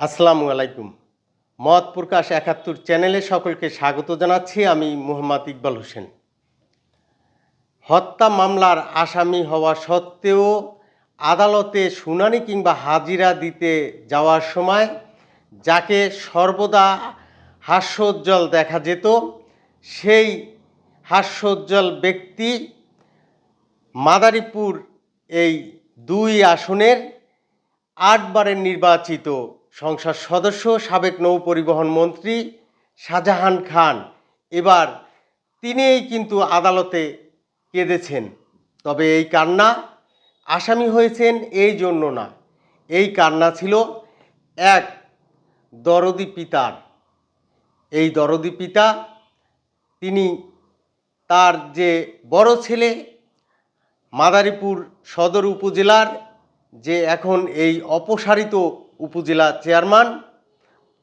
আসসালামু আলাইকুম। মত প্রকাশ একাত্তর চ্যানেলে সকলকে স্বাগত জানাচ্ছি আমি মোহাম্মদ ইকবাল হোসেন। হত্যা মামলার আসামি হওয়া সত্ত্বেও আদালতে শুনানি কিংবা হাজিরা দিতে যাওয়ার সময় যাকে সর্বদা হাস্যোজ্জ্বল দেখা যেত, সেই হাস্যোজ্জ্বল ব্যক্তি মাদারীপুর এই দুই আসনের আটবারের নির্বাচিত সংসদ সদস্য, সাবেক নৌ পরিবহন মন্ত্রী শাহজাহান খান। এবার তিনিই কিন্তু আদালতে কেঁদেছেন। তবে এই কান্না আসামি হয়েছেন এই জন্য না। এই কান্না ছিল এক দরদি পিতার। এই দরদি পিতা তিনি তার যে বড় ছেলে মাদারীপুর সদর উপজেলার যে এখন এই অপসারিত উপজেলা চেয়ারম্যান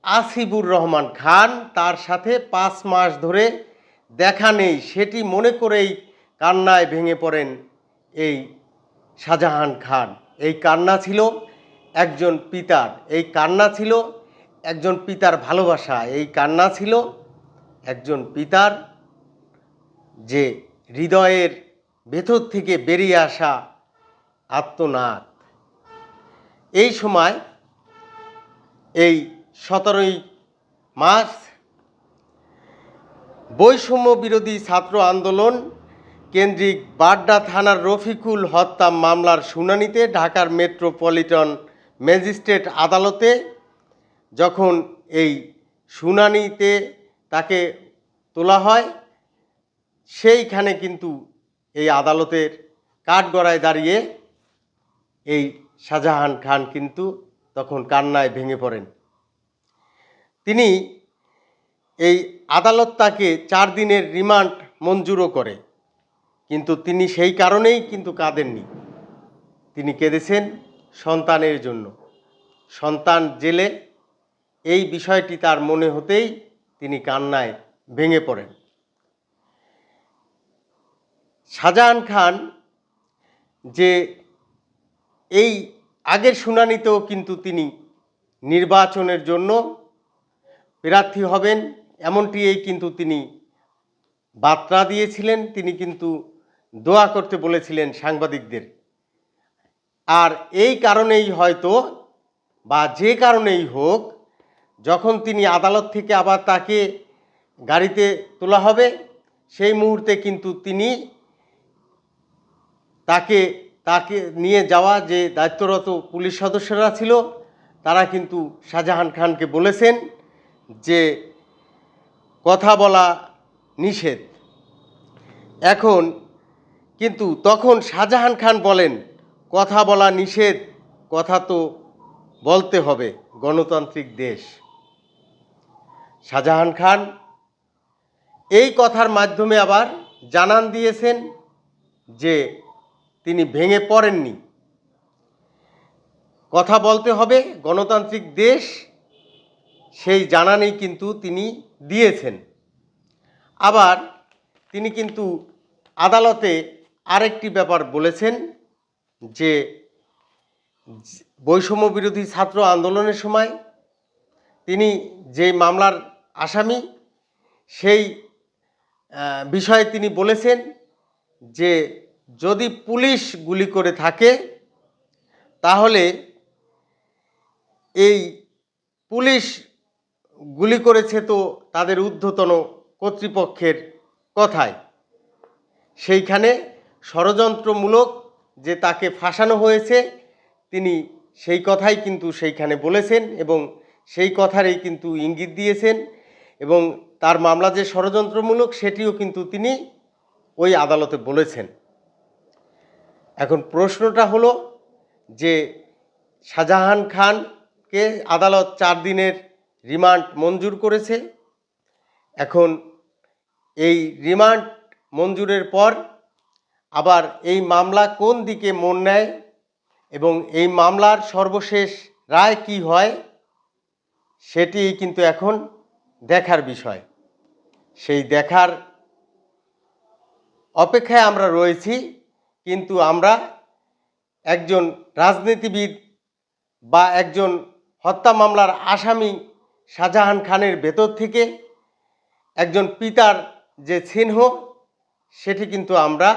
আসিবুর রহমান খান তার সাথে পাঁচ মাস ধরে দেখা নেই, সেটি মনে করেই কান্নায় ভেঙে পড়েন এই শাহজাহান খান। এই কান্না ছিল একজন পিতার, এই কান্না ছিল একজন পিতার ভালোবাসা, এই কান্না ছিল একজন পিতার যে হৃদয়ের ভেতর থেকে বেরিয়ে আসা আত্মনাদ। এই সময় এই সতেরোই মার্চ বৈষম্য বিরোধী ছাত্র আন্দোলন কেন্দ্রিক বাড্ডা থানার রফিকুল হত্যা মামলার শুনানিতে ঢাকার মেট্রোপলিটন ম্যাজিস্ট্রেট আদালতে যখন এই শুনানিতে তাকে তোলা হয়, সেইখানে কিন্তু এই আদালতের কাঠগড়ায় দাঁড়িয়ে এই শাহজাহান খান কিন্তু তখন কান্নায় ভেঙে পড়েন। তিনি এই আদালত তাকে চার দিনের রিমান্ড মঞ্জুরও করে। কিন্তু তিনি সেই কারণেই কিন্তু কাঁদেননি। তিনি কেঁদেছেন সন্তানের জন্য। সন্তান জেলে এই বিষয়টি তার মনে হতেই তিনি কান্নায় ভেঙে পড়েন। শাহজাহান খান যে এই আগের শুনানিতেও কিন্তু তিনি নির্বাচনের জন্য প্রার্থী হবেন এমনটি এই কিন্তু তিনি বার্তা দিয়েছিলেন। তিনি কিন্তু দোয়া করতে বলেছিলেন সাংবাদিকদের। আর এই কারণেই হয়তো বা যে কারণেই হোক, যখন তিনি আদালত থেকে আবার তাকে গাড়িতে তোলা হবে, সেই মুহূর্তে কিন্তু তিনি তাকে তাকে নিয়ে যাওয়া যে দায়িত্বরত পুলিশ সদস্যরা ছিল, তারা কিন্তু শাহজাহান খানকে বলেছেন যে কথা বলা নিষেধ। এখন কিন্তু তখন শাহজাহান খান বলেন, কথা বলা নিষেধ, কথা তো বলতে হবে, গণতান্ত্রিক দেশ। শাহজাহান খান এই কথার মাধ্যমে আবার জানান দিয়েছেন যে ভেঙে পড়েননি। কথা বলতে হবে, গণতান্ত্রিক দেশ, সেই জানানেই কিন্তু তিনি দিয়েছেন। আবার তিনি কিন্তু আদালতে আরেকটি ব্যাপার বলেছেন যে, বৈষম্য বিরোধী ছাত্র আন্দোলনের সময় তিনি যে মামলার আসামি, সেই বিষয়ে তিনি বলেছেন যে যদি পুলিশ গুলি করে থাকে, তাহলে এই পুলিশ গুলি করেছে তো তাদের ঊর্ধ্বতন কর্তৃপক্ষের কথায়। সেইখানে ষড়যন্ত্রমূলক যে তাকে ফাঁসানো হয়েছে, তিনি সেই কথাই কিন্তু সেইখানে বলেছেন এবং সেই কথারই কিন্তু ইঙ্গিত দিয়েছেন এবং তার মামলা যে ষড়যন্ত্রমূলক, সেটিও কিন্তু তিনি ওই আদালতে বলেছেন। এখন প্রশ্নটা হলো যে শাহজাহান খানকে আদালত চার দিনের রিমান্ড মঞ্জুর করেছে। এখন এই রিমান্ড মঞ্জুরের পর আবার এই মামলা কোন দিকে মন নেয় এবং এই মামলার সর্বশেষ রায় কি হয় সেটি কিন্তু এখন দেখার বিষয়। সেই দেখার অপেক্ষায় আমরা রয়েছি। কিন্তু আমরা একজন রাজনীতিবিদ বা একজন হত্যা মামলার আসামি শাহজাহান খানের ভেতর থেকে একজন পিতার যে চিহ্ন, সেটি কিন্তু আমরা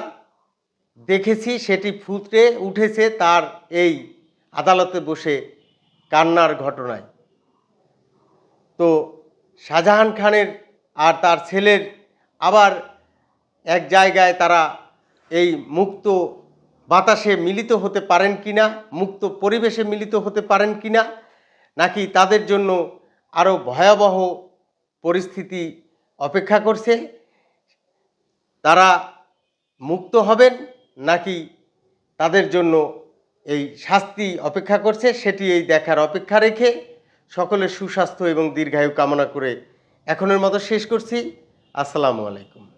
দেখেছি, সেটি ফুটে উঠেছে তার এই আদালতে বসে কান্নার ঘটনায়। তো শাহজাহান খানের আর তার ছেলের আবার এক জায়গায় তারা এই মুক্ত বাতাসে মিলিত হতে পারেন কিনা, মুক্ত পরিবেশে মিলিত হতে পারেন কি না নাকি তাদের জন্য আরও ভয়াবহ পরিস্থিতি অপেক্ষা করছে? তারা মুক্ত হবেন নাকি তাদের জন্য এই শাস্তি অপেক্ষা করছে, সেটি এই দেখার অপেক্ষা রেখে সকলের সুস্বাস্থ্য এবং দীর্ঘায়ু কামনা করে এখনের মতো শেষ করছি। আসসালামু আলাইকুম।